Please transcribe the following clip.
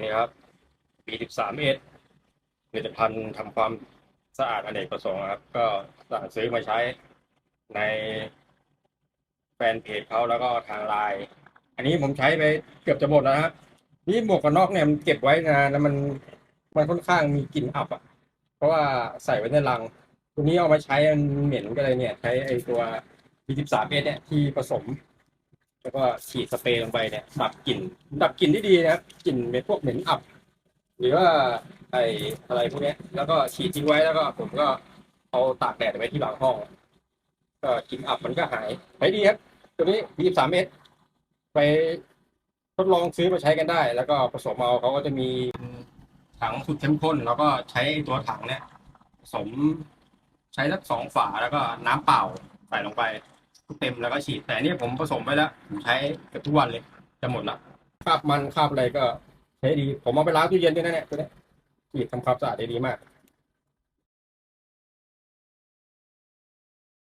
นี่ครับ B13S ผลิตภัณฑ์ทำความสะอาดอเนกประสงค์ครับ ก็สั่งซื้อมาใช้ในแฟนเพจเขาแล้วก็ทางไลน์อันนี้ผมใช้ไปเกือบจะหมดแล้วครับนี่หมวกกันน็อกเนี่ยมันเก็บไว้นานแล้วมันมันค่อนข้างมีกลิ่นอับอะ เพราะว่าใส่ไว้ในลัง ตัวนี้เอามาใช้มันเหม็นก็เลยเนี่ย ใช้ไอ้ตัว B13S เนี่ยที่ผสม แล้วก็ฉีดสเปรย์ลงไปเนี่ยดับกลิ่นดับกลิ่นได้ดีนะครับกลิ่นเป็นพวกเหม็นอับ หรือว่าไออะไรพวกนี้แล้วก็ฉีดทิ้งไว้แล้วก็ผมก็เอาตากแดดไว้ที่หลังห้อง ก็กลิ่นอับมันก็หายใช้ดีครับตัวนี้ B13S ไปทดลองซื้อมาใช้กันได้ แล้วก็ผสมเอาเขาก็จะมีถังสุดเข้มข้น แล้วก็ใช้ตัวถังเนี่ยผสมใช้สักสองฝาแล้วก็น้ำเปล่าใส่ลงไป เต็มแล้วก็ฉีดแต่นี่ผมผสมไว้แล้วผมใช้เกือบทุกวันเลยจะหมดละคราบมันคราบอะไรก็ใช้ดี ผมเอาไปล้างตู้เย็นด้วยนะเนี่ยตัวเนี้ยฉีดทำความสะอาดได้ดีมาก